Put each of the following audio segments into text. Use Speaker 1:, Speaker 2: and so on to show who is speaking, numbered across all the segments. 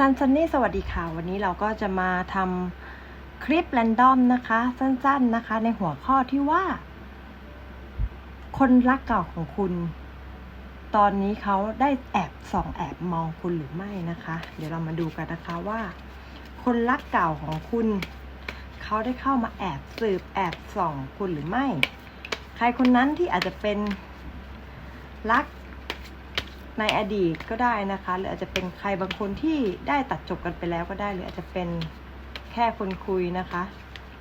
Speaker 1: ซันซันนี่สวัสดีค่ะ วันนี้เราก็จะมาทำคลิปแรนดอมนะคะ สั้นๆนะคะ ในหัวข้อที่ว่า คนรักเก่าของคุณ ตอนนี้เขาได้แอบส่องแอบมองคุณหรือไม่นะคะ เดี๋ยวเรามาดูกันนะคะว่า คนรักเก่าของคุณ เขาได้เข้ามาแอบสืบแอบส่องคุณหรือไม่ ใครคนนั้นที่อาจจะเป็นรัก ในอดีตก็ได้นะคะ หรืออาจจะเป็นใครบางคนที่ได้ตัดจบกันไปแล้วก็ได้ หรืออาจจะเป็นแค่คนคุยนะคะ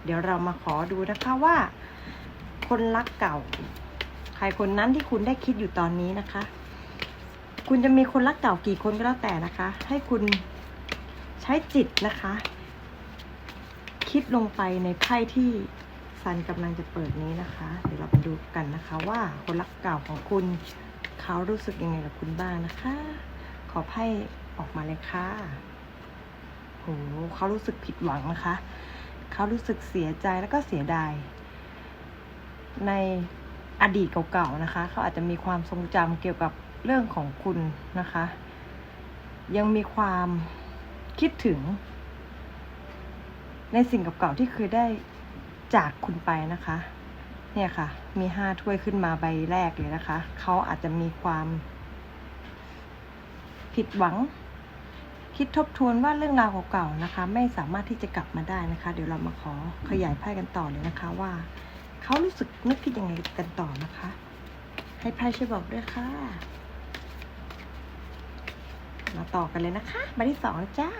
Speaker 1: เดี๋ยวเรามาขอดูนะคะว่า คนรักเก่า ใครคนนั้นที่คุณได้คิดอยู่ตอนนี้นะคะ คุณจะมีคนรักเก่ากี่คนก็แล้วแต่นะคะ ให้คุณใช้จิตนะคะ คิดลงไปในไพ่ที่ซันกำลังจะเปิดนี้นะคะ เดี๋ยวเราไปดูกันนะคะว่าคนรักเก่าของคุณ เขารู้สึกยังไงกับคุณบ้างนะคะ ขอไพ่ออกมาเลยค่ะโหเขารู้สึกผิดหวังนะคะ เขารู้สึกเสียใจแล้วก็เสียดาย ในอดีตเก่าๆนะคะ เขาอาจจะมีความทรงจำเกี่ยวกับเรื่องของคุณนะคะ ยังมีความคิดถึง ในสิ่งเก่าๆที่เคยได้จากคุณไปนะคะ เนี่ยค่ะ มีห้าถ้วยขึ้นมาใบแรกเลยนะคะ เขาอาจจะมีความ ผิดหวัง คิดทบทวนว่าเรื่องราวเก่าๆนะคะ ไม่สามารถที่จะกลับมาได้นะคะ เดี๋ยวเรามาขอขยายไพ่กันต่อเลยนะคะว่าเขารู้สึกนึกคิดยังไงกันต่อนะคะ ให้ไพ่ช่วยบอกด้วยค่ะ มาต่อกันเลยนะคะใบที่สองจ้า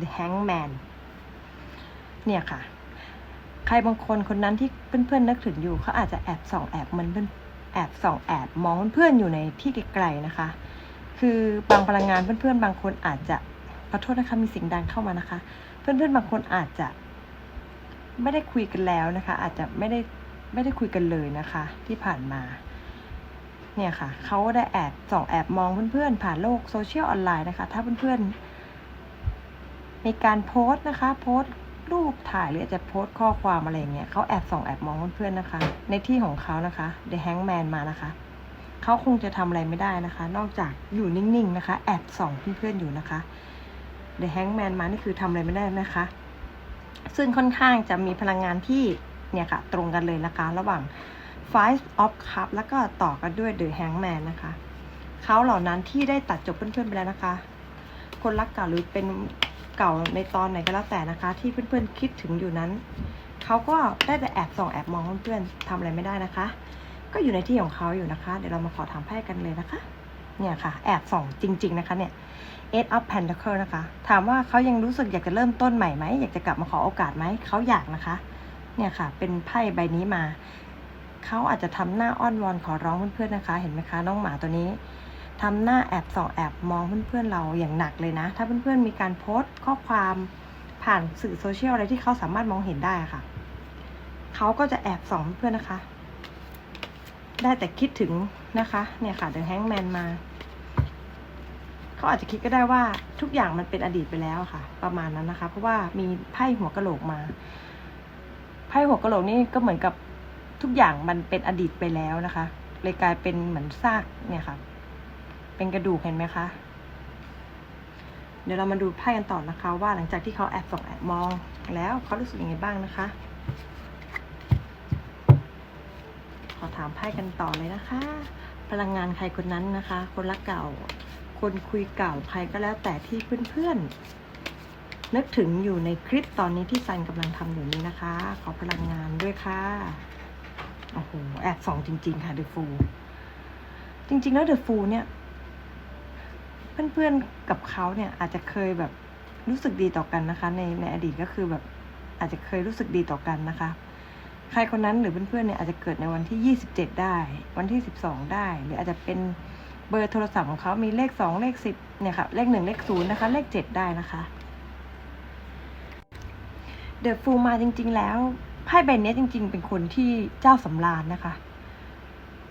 Speaker 1: The Hangman เนี่ยค่ะ ใครบางคนคนนั้นที่เพื่อนๆนึกถึงอยู่เขาอาจจะแอบส่องแอบมันเพื่อนแอบส่องแอบมองเพื่อนๆอยู่ในที่ไกลๆนะคะ คือบางพลังงานเพื่อนๆ บางคนอาจจะขอโทษนะคะมีเสียงดังเข้ามานะคะ เพื่อนๆบางคนอาจจะ ไม่ได้คุยกันแล้วนะคะ อาจจะไม่ได้ไม่ได้คุยกันเลยนะคะ ที่ผ่านมา เนี่ยค่ะเขาได้แอบส่องแอบมองเพื่อนๆ ผ่านโลกโซเชียลออนไลน์นะคะ ถ้าเพื่อนๆมีการโพสต์นะคะ โพสต์ รูปถ่ายหรืออาจจะโพสต์ข้อความอะไรเงี้ยเขาแอบส่องแอบมองเพื่อนๆนะคะ ในที่ของเขานะคะ The Hangman มานะคะเขาคงจะทำอะไรไม่ได้นะคะ นอกจากอยู่นิ่งๆนะคะ แอบส่องเพื่อนๆอยู่นะคะ The Hangman มานี่คือทำอะไรไม่ได้นะคะ ซึ่งค่อนข้างจะมีพลังงานที่เนี่ยค่ะตรงกันเลยนะคะ ระหว่าง Five of Cup แล้วก็ต่อกันด้วย The Hangman นะคะ เขาเหล่านั้นที่ได้ตัดจบเพื่อนๆไปแล้วนะคะ คนรักเก่าหรือเป็น เก่าในตอนไหนก็แล้วแต่นะคะ ที่เพื่อนๆคิดถึงอยู่นั้น เขาก็ได้แต่แอบส่องแอบมองเพื่อนๆทำอะไรไม่ได้นะคะ ก็อยู่ในที่ของเขาอยู่นะคะ เดี๋ยวเรามาขอถามไพ่กันเลยนะคะ เนี่ยค่ะ แอบส่องจริง ๆนะคะเนี่ย Eight of Pentacle นะคะ ถามว่าเขายังรู้สึกอยากจะเริ่มต้นใหม่ไหม อยากจะกลับมาขอโอกาสไหม เขาอยากนะคะ เนี่ยค่ะ เป็นไพ่ใบนี้มา เขาอาจจะทำหน้าอ้อนวอนขอร้องเพื่อนๆนะคะ เห็นไหมคะ น้องหมาตัวนี้ ทำหน้าแอบส่องแอบมองเพื่อนๆเราอย่างหนักเลยนะ ถ้าเพื่อนๆมีการโพสต์ข้อความผ่านสื่อโซเชียลอะไรที่เขาสามารถมองเห็นได้ค่ะ เขาก็จะแอบส่องเพื่อนนะคะ ได้แต่คิดถึงนะคะ เนี่ยค่ะเดอะแฮงแมนมา เขาอาจจะคิดก็ได้ว่าทุกอย่างมันเป็นอดีตไปแล้วค่ะ ประมาณนั้นนะคะ เพราะว่ามีไพ่หัวกะโหลกมา ไพ่หัวกะโหลกนี่ก็เหมือนกับทุกอย่างมันเป็นอดีตไปแล้วนะคะ เลยกลายเป็นเหมือนซากเนี่ยค่ะ เป็นกระดูกเห็นไหมคะ เดี๋ยวเรามาดูไพ่กันต่อนะคะ ว่าหลังจากที่เขาแอบส่องแอบมองแล้วเขารู้สึกยังไงบ้างนะคะ ขอถามไพ่กันต่อเลยนะคะ พลังงานใครคนนั้นนะคะ คนรักเก่า คนคุยเก่าใครก็แล้วแต่ที่เพื่อนๆนึกถึงอยู่ในคลิปตอนนี้ที่ซันกำลังทำอยู่นี้นะคะ ขอพลังงานด้วยค่ะโอ้โหแอบส่องจริง ๆ ค่ะเดอะฟูจริง ๆ แล้วเดอะฟูเนี่ย เพื่อนๆกับเขาเนี่ยอาจจะเคยแบบรู้สึกดีต่อกันนะคะ ในในอดีตก็คือแบบอาจจะเคยรู้สึกดีต่อกันนะคะ ใครคนนั้นหรือเพื่อนๆเนี่ยอาจจะเกิดในวันที่ 27 ได้ วันที่ 12 ได้ หรืออาจจะเป็นเบอร์โทรศัพท์ของเขามีเลข 2 เลข 10 เนี่ยค่ะ เลข 1 เลข 0 นะคะ เลข 7 ได้นะคะเดอะฟูมาจริง ๆ แล้วไพ่ใบเนี้ยจริง ๆ เป็นคนที่เจ้าสำราญนะคะ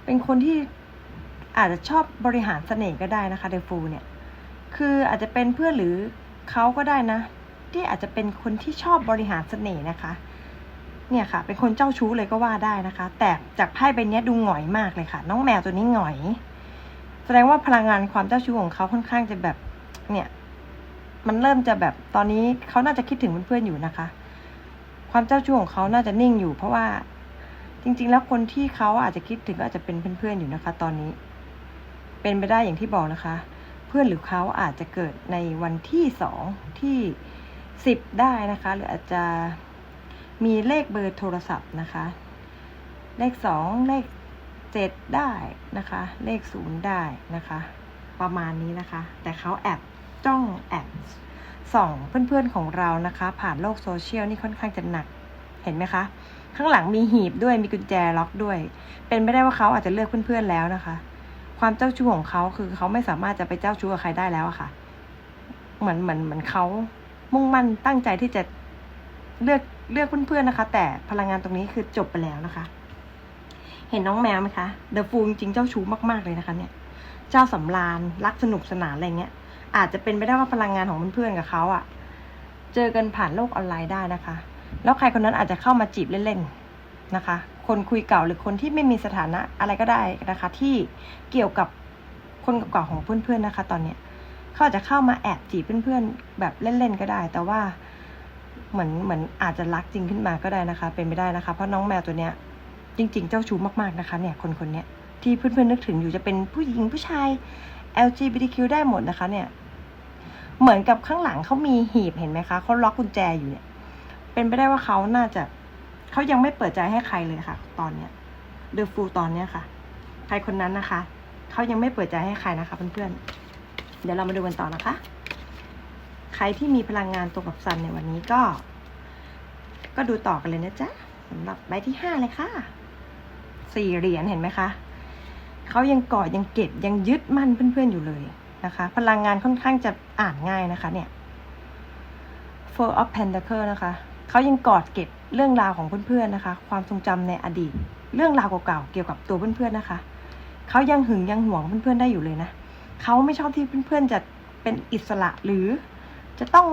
Speaker 1: เป็นคนที่อาจจะชอบบริหารเสน่ห์ก็ได้นะคะเดอะฟูเนี่ย คืออาจจะเป็นเพื่อนหรือเขาก็ได้นะ ที่อาจจะเป็นคนที่ชอบบริหารเสน่ห์นะคะ เนี่ยค่ะ เป็นคนเจ้าชู้เลยก็ว่าได้นะคะ แต่จากไพ่ใบนี้ดูหงอยมากเลยค่ะ น้องแมวตัวนี้หงอย แสดงว่าพลังงานความเจ้าชู้ของเขาค่อนข้างจะแบบ เนี่ย มันเริ่มจะแบบตอนนี้เขาน่าจะคิดถึงเพื่อนๆอยู่นะคะ ความเจ้าชู้ของเขาน่าจะนิ่งอยู่ เพราะว่าจริง ๆ แล้วคนที่เขาอาจจะคิดถึงก็อาจจะเป็นเพื่อนๆอยู่นะคะ ตอนนี้ เป็นไปได้อย่างที่บอกนะคะ พื่อนหรือเขาอาจจะเกิดในวันที่สองที่สิบได้นะคะ หรืออาจจะมีเลขเบอร์โทรศัพท์นะคะ เลขสองเลขเจ็ดได้นะคะ เลขศูนย์ได้นะคะ ประมาณนี้นะคะ แต่เขาแอบจ้องแอบส่องเพื่อนๆของเรานะคะ ผ่านโลกโซเชียลนี่ค่อนข้างจะหนักเห็นไหมคะ ข้างหลังมีหีบด้วยมีกุญแจล็อกด้วย เป็นไม่ได้ว่าเขาอาจจะเลือกเพื่อนๆแล้วนะคะ ความเจ้าชู้ของเขาคือเขาไม่สามารถจะไปเจ้าชู้กับใครได้แล้วอะค่ะ เหมือนเหมือนเหมือนเขามุ่งมั่นตั้งใจที่จะเลือกเลือกเพื่อนๆนะคะ แต่พลังงานตรงนี้คือจบไปแล้วนะคะ เห็นน้องแมวไหมคะเดอะฟูจริงๆเจ้าชู้มากๆเลยนะคะ เนี่ย เจ้าสำราญรักสนุกสนานอะไรเงี้ย อาจจะเป็นไปได้ว่าพลังงานของเพื่อนๆกับเขาอะเจอกันผ่านโลกออนไลน์ได้นะคะ แล้วใครคนนั้นอาจจะเข้ามาจีบเล่นๆนะคะ คนคุยเก่าหรือคนที่ไม่มีสถานะอะไรก็ได้นะคะ ที่เกี่ยวกับคนเก่าๆของเพื่อนๆนะคะ ตอนเนี้ยเขาอาจจะเข้ามาแอบจีบเพื่อนๆ แบบเล่นๆก็ได้ แต่ว่าเหมือนเหมือนอาจจะรักจริงขึ้นมาก็ได้นะคะ เป็นไปได้นะคะ เพราะน้องแมวตัวเนี้ย จริง ๆ เจ้าชู้มากๆนะคะ เนี่ยคนคนเนี้ยที่เพื่อนๆนึกถึงอยู่จะเป็นผู้หญิงผู้ชาย LGBTQ ได้หมดนะคะ เนี่ย เหมือนกับข้างหลังเขามีหีบเห็นไหมคะเขาล็อกกุญแจอยู่เนี่ย เป็นไปได้ว่าเขาน่าจะ เขายังไม่เปิดใจให้ใครเลยค่ะ ตอนเนี้ยเดอะฟูตอนเนี้ยค่ะ ใครคนนั้นนะคะเขายังไม่เปิดใจให้ใครนะคะเพื่อนๆเดี๋ยวเรามาดูกันต่อนะคะ ใครที่มีพลังงานตรงกับซันในวันนี้ก็ ก็ดูต่อกันเลยนะจ๊ะสำหรับใบที่ห้าเลยค่ะสี่เหรียญเห็นไหมคะเขายังกอดยังเก็บยังยึดมั่นเพื่อนๆอยู่เลยนะคะ พลังงานค่อนข้างจะอ่านง่ายนะคะ เนี่ย Four of Pentacle นะคะ เขายังกอดเก็บเรื่องราวของเพื่อนๆนะคะ ความทรงจำในอดีต เรื่องราวเก่าๆเกี่ยวกับตัวเพื่อนๆนะคะ เขายังหึงยังหวงเพื่อนๆได้อยู่เลยนะเขาไม่ชอบที่เพื่อนๆจะเป็นอิสระหรือ จะต้อง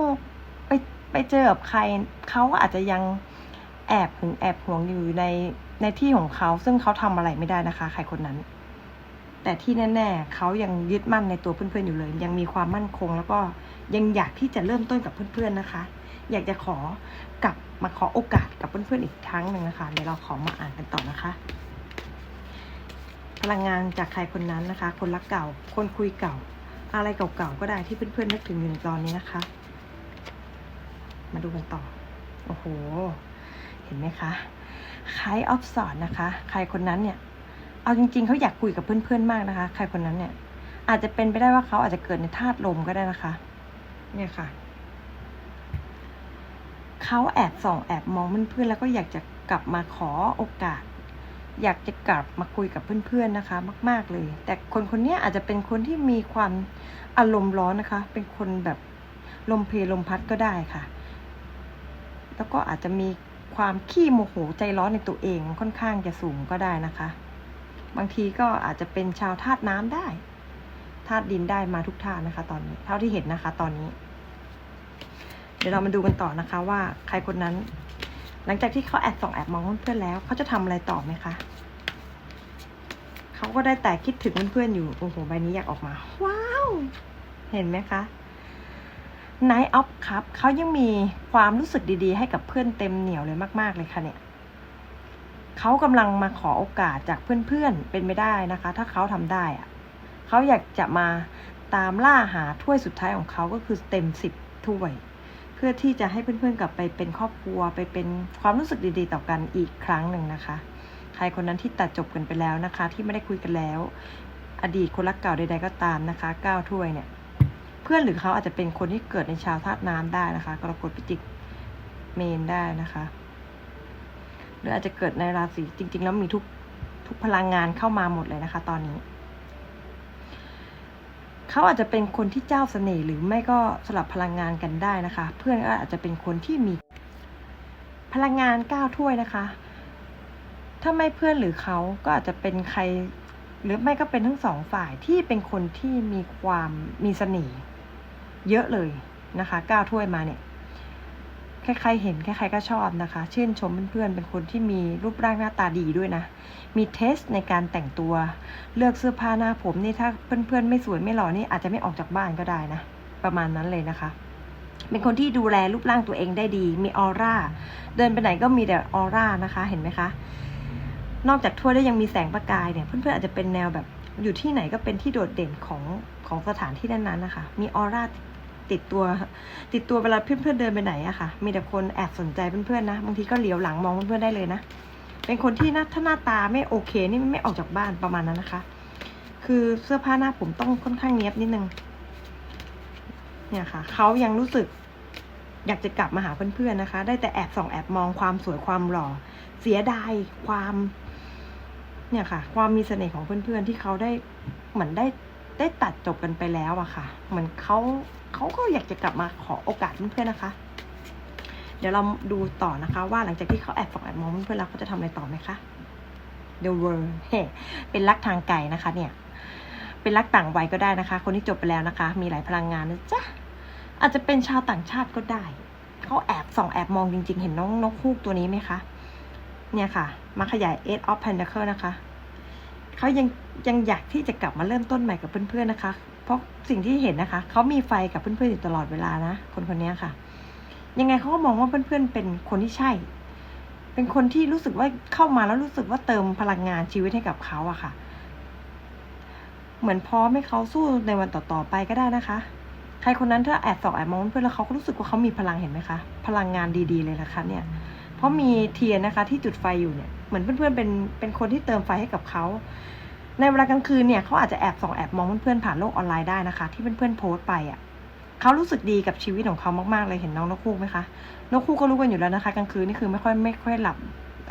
Speaker 1: ไปไปเจอกับใครเขาอาจจะยังแอบหึงแอบหวงอยู่ในในที่ของเขา ซึ่งเขาทำอะไรไม่ได้นะคะ ใครคนนั้น แต่ที่แน่ๆเขายังยึดมั่นในตัวเพื่อนๆอยู่เลย ยังมีความมั่นคง แล้วก็ยังอยากที่จะเริ่มต้นกับเพื่อนๆนะคะ อยากจะขอ กลับมาขอโอกาสกับเพื่อนๆอีกครั้งหนึ่งนะคะเดี๋ยวเราขอมาอ่านกันต่อนะคะ พลังงานจากใครคนนั้นนะคะ คนรักเก่า คนคุยเก่า อะไรเก่าๆก็ได้ที่เพื่อนๆนึกถึงอยู่ในตอนนี้นะคะ มาดูกันต่อ โอ้โห เห็นไหมคะใครออฟสอนนะคะ ใครคนนั้นเนี่ย เอาจริง ๆเขาอยากคุยกับเพื่อนๆมากนะคะ ใครคนนั้นเนี่ย อาจจะเป็นไปได้ว่าเขาอาจจะเกิดในธาตุลมก็ได้นะคะ เนี่ยค่ะ เขาแอบส่องแอบมองเพื่อนๆแล้วก็อยากจะกลับมาขอโอกาส อยากจะกลับมาคุยกับเพื่อนๆนะคะ มาก ๆเลย แต่คนคนนี้อาจจะเป็นคนที่มีความอารมณ์ร้อนนะคะ เป็นคนแบบลมเพลลมพัดก็ได้ค่ะ แล้วก็อาจจะมีความขี้โมโหใจร้อนในตัวเองค่อนข้างจะสูงก็ได้นะคะ บางทีก็อาจจะเป็นชาวธาตุน้ำได้ธาตุดินได้มาทุกธาตุนะคะ ตอนนี้ เท่าที่เห็นนะคะ ตอนนี้ ดี๋ยวเรามาดูกันต่อนะคะว่าใครคนนั้น หลังจากที่เขาแอบส่องแอบมองเพื่อนแล้วเขาจะทำอะไรต่อไหมคะเขาก็ได้แต่คิดถึงเพื่อนๆอยู่โอ้โหใบนี้อยากออกมา ว้าว เห็นไหมคะ Night of Cup เขายังมีความรู้สึกดีๆ ให้กับเพื่อนเต็มเหนียวเลยมาก ๆ เลยค่ะเนี่ยเขากำลังมาขอโอกาสจากเพื่อนๆ เป็นไม่ได้นะคะ ถ้าเขาทำได้อะเขาอยากจะมาตามล่าหาถ้วยสุดท้ายของเขาก็คือเต็มสิบถ้วย เพื่อที่จะให้เพื่อนๆกลับไปเป็นครอบครัวไปเป็นความรู้สึกดีๆ ต่อกันอีกครั้งหนึ่งนะคะ ใครคนนั้นที่ตัดจบกันไปแล้วนะคะ ที่ไม่ได้คุยกันแล้ว อดีตคนรักเก่าใดๆก็ตามนะคะก้าวถ้วยเนี่ย เพื่อนหรือเขาอาจจะเป็นคนที่เกิดในชาวธาตุน้ำได้นะคะ กรกฎพิจิกเมนได้นะคะ หรืออาจจะเกิดในราศีจริง ๆ แล้วมีทุกทุกพลังงานเข้ามาหมดเลยนะคะ ตอนนี้ เขาอาจจะเป็นคนที่เจ้าเสน่ห์หรือไม่ก็สลับพลังงานกันได้นะคะ เพื่อนก็อาจจะเป็นคนที่มี พลังงานก้าวถ้วยนะคะ ถ้าไม่เพื่อนหรือเขาก็อาจจะเป็นใคร หรือไม่ก็เป็นทั้งสองฝ่ายที่เป็นคนที่มีความมีเสน่ห์เยอะเลยนะคะก้าวถ้วยมาเนี่ย ใครๆเห็นใครๆก็ชอบนะคะ ชื่นชมเพื่อนๆ เป็นคนที่มีรูปร่างหน้าตาดีด้วยนะ มีเทสในการแต่งตัว เลือกเสื้อผ้าหน้าผมนี่ถ้าเพื่อนๆ ไม่สวยไม่หล่อนี่อาจจะไม่ออกจากบ้านก็ได้นะ ประมาณนั้นเลยนะคะ เป็นคนที่ดูแลรูปร่างตัวเองได้ดี มีออร่า เดินไปไหนก็มีแต่ออร่านะคะ เห็นไหมคะ นอกจากถ้วยแล้วยังมีแสงประกายเนี่ย เพื่อนๆ อาจจะเป็นแนวแบบอยู่ที่ไหนก็เป็นที่โดดเด่นของของสถานที่นั้นๆนะคะ มีออร่าติด ติดตัว ติดตัวเวลาเพื่อนๆเดินไปไหนอะค่ะ มีแต่คนแอบสนใจเพื่อนๆนะบางทีก็เหลียวหลังมองเพื่อนๆได้เลยนะเป็นคนที่นะถ้าหน้าตาไม่โอเคนี่ไม่ออกจากบ้านประมาณนั้นนะคะ คือเสื้อผ้าหน้าผมต้องค่อนข้างเนี้ยบนิดนึงเนี่ยค่ะเขายังรู้สึกอยากจะกลับมาหาเพื่อนๆนะคะ ได้แต่แอบส่องแอบมองความสวยความหล่อ เสียดายความ เนี่ยค่ะ ความมีเสน่ห์ของเพื่อนๆที่เขาได้เหมือนได้ ได้ตัดจบกันไปแล้วอะค่ะ เหมือนเขาเขาก็อยากจะกลับมาขอโอกาสเพื่อนๆนะคะ เดี๋ยวเราดูต่อนะคะ ว่าหลังจากที่เขาแอบส่องแอบมองเพื่อนๆแล้วเขาจะทำอะไรต่อไหมคะ The World เป็นรักทางไกลนะคะ เนี่ย เป็นรักต่างวัยก็ได้นะคะ คนที่จบไปแล้วนะคะ มีหลายพลังงานนะจ๊ะอาจจะเป็นชาวต่างชาติก็ได้เขาแอบส่องแอบมองจริง ๆ เห็นน้องนกคูกตัวนี้ไหมคะ เนี่ยค่ะ มาขยาย e i g h of Pentacle นะคะเขายัง ยังอยากที่จะกลับมาเริ่มต้นใหม่กับเพื่อนๆนะคะ เพราะสิ่งที่เห็นนะคะ เขามีไฟกับเพื่อนๆอยู่ตลอดเวลานะ คนคนนี้ค่ะ ยังไงเขาก็มองว่าเพื่อนๆเป็นคนที่ใช่ เป็นคนที่รู้สึกว่าเข้ามาแล้วรู้สึกว่าเติมพลังงานชีวิตให้กับเขาอะค่ะ เหมือนพร้อมให้เขาสู้ในวันต่อๆไปก็ได้นะคะ ใครคนนั้นถ้าแอบส่องแอบมองเพื่อนแล้วเขาก็รู้สึกว่าเขามีพลังเห็นไหมคะ พลังงานดีๆเลยนะคะ เนี่ย เพราะมีเทียนนะคะ ที่จุดไฟอยู่เนี่ย เหมือนเพื่อนๆเป็นเป็นคนที่เติมไฟให้กับเขา ในเวลากลางคืนเนี่ยเขาอาจจะแอบส่องแอบมองเพื่อนๆผ่านโลกออนไลน์ได้นะคะ ที่เพื่อนๆโพสต์ไปอะเขารู้สึกดีกับชีวิตของเขามากๆเลยเห็นน้องนกคูกไหมคะนกคู่ก็รู้กันอยู่แล้วนะคะกลางคืนนี่คือไม่ค่อยไม่ค่อยหลับ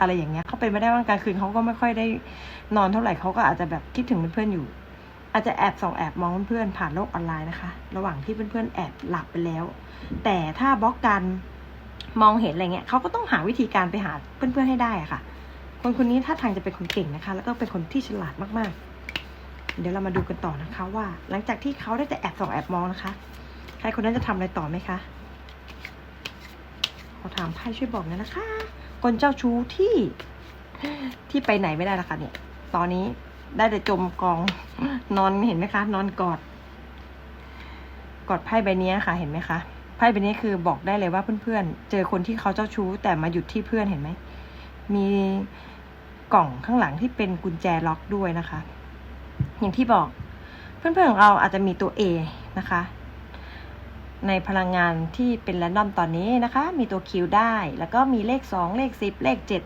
Speaker 1: อะไรอย่างเงี้ยเขาเป็นไม่ได้ว่ากลางคืนเขาก็ไม่ค่อยได้นอนเท่าไหร่เขาก็อาจจะแบบคิดถึงเพื่อนๆอยู่ อาจจะแอบส่องแอบมองเพื่อนๆผ่านโลกออนไลน์นะคะ ระหว่างที่เพื่อนๆแอบหลับไปแล้ว แต่ถ้าบล็อกกันมองเห็นอะไรเงี้ยเขาก็ต้องหาวิธีการไปหาเพื่อนๆให้ได้อะค่ะ คนคนนี้ถ้าทางจะเป็นคนเก่งนะคะ แล้วก็เป็นคนที่ฉลาดมากๆ เดี๋ยวเรามาดูกันต่อนะคะ ว่า หลังจากที่เขาได้แต่แอบส่องแอบมองนะคะใครคนนั้นจะทำอะไรต่อไหมคะขอถามไพ่ช่วยบอกหน่อยนะคะ คนเจ้าชู้ที่ที่ไปไหนไม่ได้ละค่ะเนี่ย ตอนนี้ได้แต่จมกองนอนเห็นไหมคะ นอนกอด กอดไพ่ใบนี้ค่ะ เห็นไหมคะไพ่ใบนี้คือบอกได้เลยว่าเพื่อนๆเจอคนที่เขาเจ้าชู้แต่มาหยุดที่เพื่อนเห็นไหมมี กล่องข้างหลังที่เป็นกุญแจล็อกด้วยนะคะ อย่างที่บอกเพื่อนๆของเราอาจจะมีตัว A นะคะ ในพลังงานที่เป็นแรนดอมตอนนี้นะคะ มีตัวคิวได้ แล้วก็มีเลขสองเลขสิบเลขเจ็ด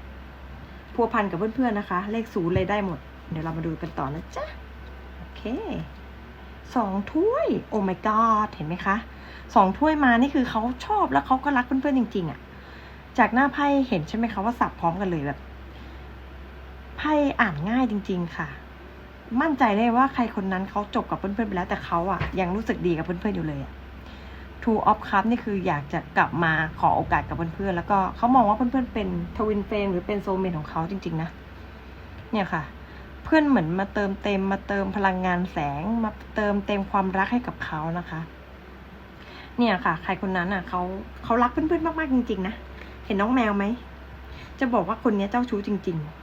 Speaker 1: พัวพันกับเพื่อนๆนะคะ เลขศูนย์เลยได้หมด เดี๋ยวเรามาดูกันต่อนะจ๊ะ โอเคสองถ้วย โอ้ my god เห็นไหมคะสองถ้วยมานี่คือเขาชอบแล้วเขาก็รักเพื่อนๆจริง ๆอะ่ะ จากหน้าไพ่เห็นใช่ไหมคะว่าสับพร้อมกันเลยแบบ ไพ่อ่านง่ายจริง ๆ ค่ะ มั่นใจได้ว่าใครคนนั้นเขาจบกับเพื่อนๆไปแล้ว แต่เขาอะยังรู้สึกดีกับเพื่อนๆอยู่เลยอะ Two of Cup นี่คืออยากจะกลับมาขอโอกาสกับเพื่อนๆ แล้วก็เขามองว่าเพื่อนๆ เป็นทวินเฟนหรือเป็นโซเมทของเขาจริง ๆ นะ เนี่ยค่ะ เพื่อนเหมือนมาเติมเต็มมาเติมพลังงานแสง มาเติมเต็มความรักให้กับเขานะคะ เนี่ยค่ะ ใครคนนั้นอะเขาเขารักเพื่อนๆ มากๆ จริง ๆ นะ เห็นน้องแมวไหม จะบอกว่าคนนี้เจ้าชู้จริง ๆ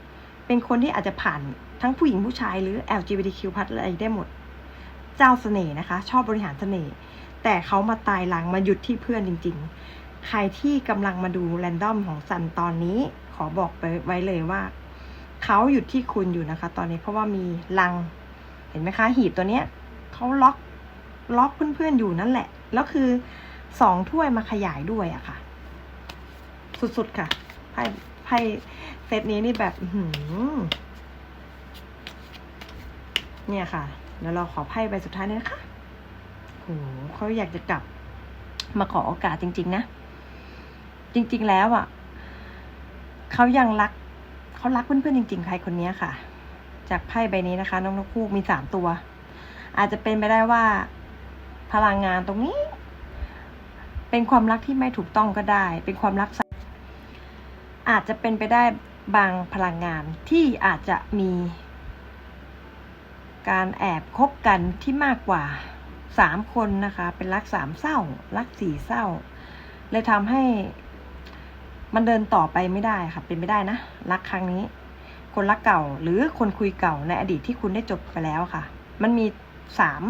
Speaker 1: เป็นคนที่อาจจะผ่านทั้งผู้หญิงผู้ชายหรือ LGBTQ+ อะไรได้หมด เจ้าเสน่ห์นะคะ ชอบบริหารเสน่ห์แต่เขามาตายหลังมาหยุดที่เพื่อนจริง ๆ ใครที่กำลังมาดูแรนดอมของซันตอนนี้ ขอบอกไปไว้เลยว่า เขาหยุดที่คุณอยู่นะคะ ตอนนี้เพราะว่ามีลัง เห็นไหมคะ หีบตัวเนี้ยเขาล็อกล็อกเพื่อนๆอยู่นั่นแหละ แล้วคือสองถ้วยมาขยายด้วยอะค่ะ สุดๆค่ะไพ่ ไพ่เซตนี้นี่แบบหือเนี่ยค่ะ เดี๋ยวเราขอไพ่ใบสุดท้ายนะคะโหเขาอยากจะกลับ มาขอโอกาสจริง ๆ นะ จริง ๆ แล้วอะเขายังรัก เขารักเพื่อนๆจริง ๆ ใครคนนี้ค่ะ จากไพ่ใบนี้นะคะ น้องนกคูกมีสามตัว อาจจะเป็นไปได้ว่า พลังงานตรงนี้ เป็นความรักที่ไม่ถูกต้องก็ได้ เป็นความรัก อาจจะเป็นไปได้บางพลังงานที่อาจจะมี การแอบคบกันที่มากกว่าสามคนนะคะ เป็นรักสามเศร้า รักสี่เศร้า เลยทำให้มันเดินต่อไปไม่ได้ค่ะ เป็นไม่ได้นะ รักครั้งนี้ คนรักเก่าหรือคนคุยเก่าในอดีตที่คุณได้จบไปแล้วค่ะ มันมีสาม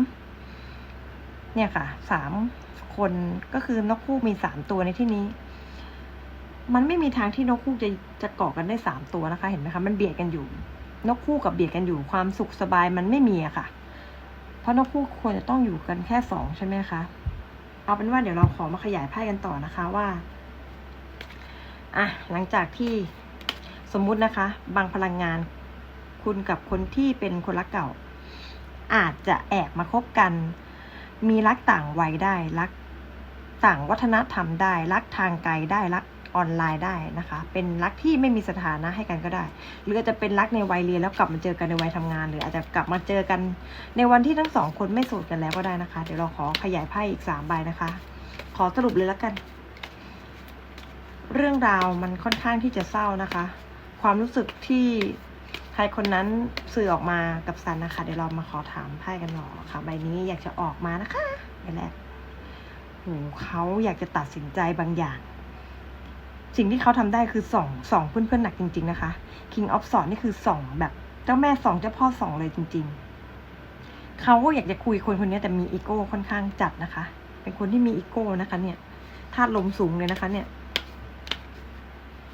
Speaker 1: เนี่ยค่ะสามคนก็คือนกคู่มีสามตัวในที่นี้ มันไม่มีทางที่นกคู่จะจะเกาะกันได้สามตัวนะคะ เห็นไหมคะ มันเบียดกันอยู่ นกคู่กับเบียดกันอยู่ ความสุขสบายมันไม่มีอะค่ะ เพราะนกคู่ควรจะต้องอยู่กันแค่สองใช่ไหมคะ เอาเป็นว่าเดี๋ยวเราขอมาขยายไพ่กันต่อนะคะว่าอะหลังจากที่สมมุตินะคะ บางพลังงาน คุณกับคนที่เป็นคนรักเก่า อาจจะแอบมาคบกัน มีรักต่างวัยได้รัก ต่างวัฒนธรรมได้ รักทางไกลได้รัก ออนไลน์ได้นะคะ เป็นรักที่ไม่มีสถานะให้กันก็ได้ หรืออาจจะเป็นรักในวัยเรียนแล้วกลับมาเจอกันในวัยทำงาน หรืออาจจะกลับมาเจอกันในวันที่ทั้งสองคนไม่โสดกันแล้วก็ได้นะคะ เดี๋ยวเราขอขยายไพ่อีกสามใบนะคะ ขอสรุปเลยแล้วกัน เรื่องราวมันค่อนข้างที่จะเศร้านะคะ ความรู้สึกที่ใครคนนั้นสื่อออกมากับซันนะคะ เดี๋ยวเรามาขอถามไพ่กันหน่อค่ะ ใบนี้อยากจะออกมานะคะใบแรกโหเขาอยากจะตัดสินใจบางอย่าง สิ่งที่เขาทำได้คือส่องส่องเพื่อนๆหนักจริง ๆนะคะ King of s w o r d นี่คือส่องแบบเจ้าแม่ส่องเจ้าพ่อส่องเลยจริง ๆ เขาอยากจะคุยคนคนนี้แต่มีอีโก้ค่อนข้างจัดนะคะ เป็นคนที่มีอีโก้นะคะ เนี่ยธาตุลมสูงเลยนะคะ เนี่ย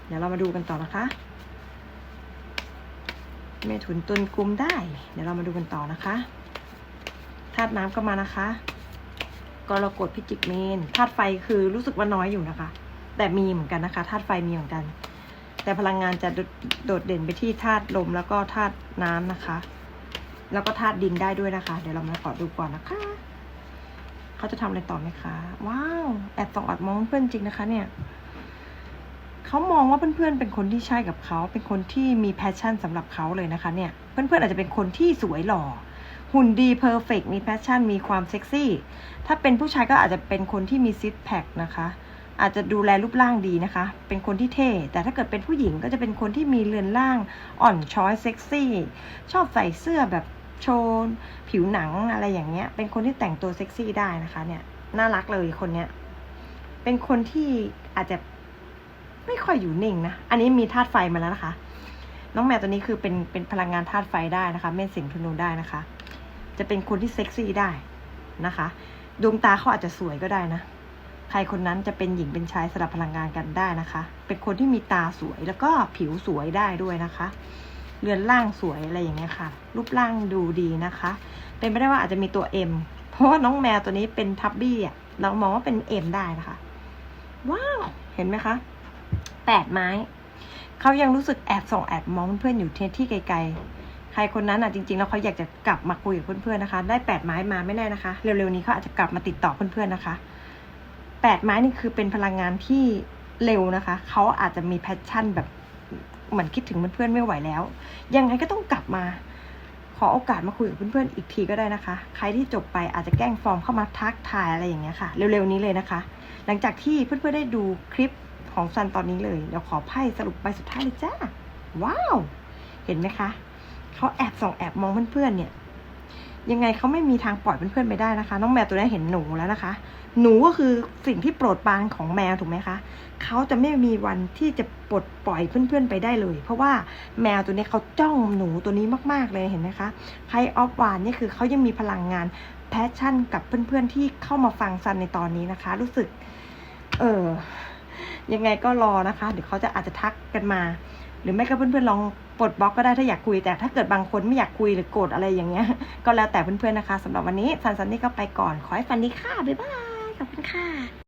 Speaker 1: เดี๋ยวเรามาดูกันต่อนะคะเมถุนตุนกลุมได้ เดี๋ยวเรามาดูกันต่อนะคะธาตุน้ำก็มานะคะกรกฎพิจิกเมนธาตุไฟคือรู้สึกว่าน้อยอยู่นะคะ แต่มีเหมือนกันนะคะธาตุไฟมีเหมือนกัน แต่พลังงานจะโดดโดดเด่นไปที่ธาตุลมแล้วก็ธาตุน้ำนะคะ แล้วก็ธาตุดินได้ด้วยนะคะ เดี๋ยวเรามาขอดูก่อนนะคะเขาจะทำอะไรต่อไหมคะว้าวแอบส่องอบมองเพื่อนจริงนะคะ เนี่ยเขามองว่าเพื่อนๆเป็นคนที่ใช่กับเขา เป็นคนที่มีแพชชั่นสำหรับเขาเลยนะคะ เนี่ยเพื่อนๆอาจจะเป็นคนที่สวยหล่อหุ่นดีเพอร์เฟกมีแพชชั่นมีความเซ็กซี่ ถ้าเป็นผู้ชายก็อาจจะเป็นคนที่มีซิทแพคนะคะ อาจจะดูแลรูปร่างดีนะคะ เป็นคนที่เท่ แต่ถ้าเกิดเป็นผู้หญิงก็จะเป็นคนที่มีเรือนร่างอ่อนช้อยเซ็กซี่ ชอบใส่เสื้อแบบโชว์ผิวหนังอะไรอย่างเงี้ย เป็นคนที่แต่งตัวเซ็กซี่ได้นะคะ เนี่ยน่ารักเลยคนเนี้ย เป็นคนที่อาจจะไม่ค่อยอยู่นิ่งนะ อันนี้มีธาตุไฟมาแล้วนะคะ น้องแมวตัวนี้คือเป็นเป็นพลังงานธาตุไฟได้นะคะ เม่นสิงธนูได้นะคะ จะเป็นคนที่เซ็กซี่ได้นะคะ ดวงตาเขาอาจจะสวยก็ได้นะ ใครคนนั้นจะเป็นหญิงเป็นชายสลับพลังงานกันได้นะคะ เป็นคนที่มีตาสวยแล้วก็ผิวสวยได้ด้วยนะคะ เรือนร่างสวยอะไรอย่างเงี้ยค่ะ รูปร่างดูดีนะคะ เป็นไปได้ว่าอาจจะมีตัวเอ็มเพราะว่าน้องแมวตัวนี้เป็นทับบี้อะ เรามองว่าเป็นเอ็มได้นะคะ ว้าว เห็นไหมคะแปดไม้ เขายังรู้สึกแอบส่องแอบมองเพื่อนๆอยู่ที่ที่ไกลๆใครคนนั้นอะจริงๆแล้วเขาอยากจะกลับมาคุยกับเพื่อนๆนะคะ ได้แปดไม้มาไม่แน่นะคะ เร็วๆนี้เขาอาจจะกลับมาติดต่อเพื่อนๆนะคะ แปดไม้นี่คือเป็นพลังงานที่เร็วนะคะ เขาอาจจะมีแพชชั่นแบบเหมือนคิดถึงเพื่อนๆไม่ไหวแล้ว ยังไงก็ต้องกลับมา ขอโอกาสมาคุยกับเพื่อนๆอีกทีก็ได้นะคะ ใครที่จบไปอาจจะแกล้งฟอร์มเข้ามาทักทายอะไรอย่างเงี้ยค่ะ เร็วๆนี้เลยนะคะ หลังจากที่เพื่อนๆได้ดูคลิปของซันตอนนี้เลยเดี๋ยวขอไพ่สรุปใบสุดท้ายเลยจ้า ว้าว เห็นไหมคะ เขาแอบส่องแอบมองเพื่อนๆเนี่ย ยังไงเขาไม่มีทางปล่อยเพื่อนๆไปได้นะคะ น้องแมวตัวนี้เห็นหนูแล้วนะคะ หนูก็คือสิ่งที่โปรดปรานของแมวถูกไหมคะเขาจะไม่มีวันที่จะปลดปล่อยเพื่อนๆไปได้เลย เพราะว่าแมวตัวนี้เขาจ้องหนูตัวนี้มากๆเลยเห็นไหมคะไพออฟวานนี่คือเขายังมีพลังงานแพชชั่นกับเพื่อนๆที่เข้ามาฟังซันในตอนนี้นะคะ รู้สึก เออยังไงก็รอนะคะ เดี๋ยวเขาจะอาจจะทักกันมา หรือไม่ก็เพื่อนๆลองปลดบล็อกก็ได้ถ้าอยากคุย แต่ถ้าเกิดบางคนไม่อยากคุยหรือโกรธอะไรอย่างเงี้ย ก็แล้วแต่เพื่อนๆนะคะสำหรับวันนี้ซันซันนี่ก็ไปก่อน ขอให้ฟันดีค่ะ บ๊ายบาย ขอบคุณค่ะ